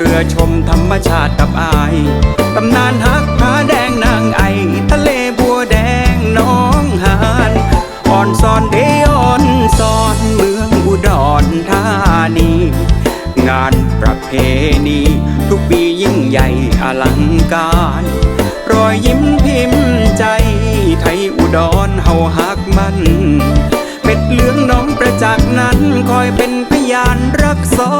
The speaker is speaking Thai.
เรือชมธรรมชาติกับอายตำนานฮักผาแดงนางไอ ทะเลบัวแดงน้องหานอ่อนซอนเดออนซอนเมืองอุดรธานี งานประเพณีทุกปียิ่งใหญ่อลังการรอยยิ้มพิมพ์ใจ ไทยอุดรเฮาฮักมันเป็ดเหลืองน้องประจักษ์นั้นคอยเป็นพยานรักษา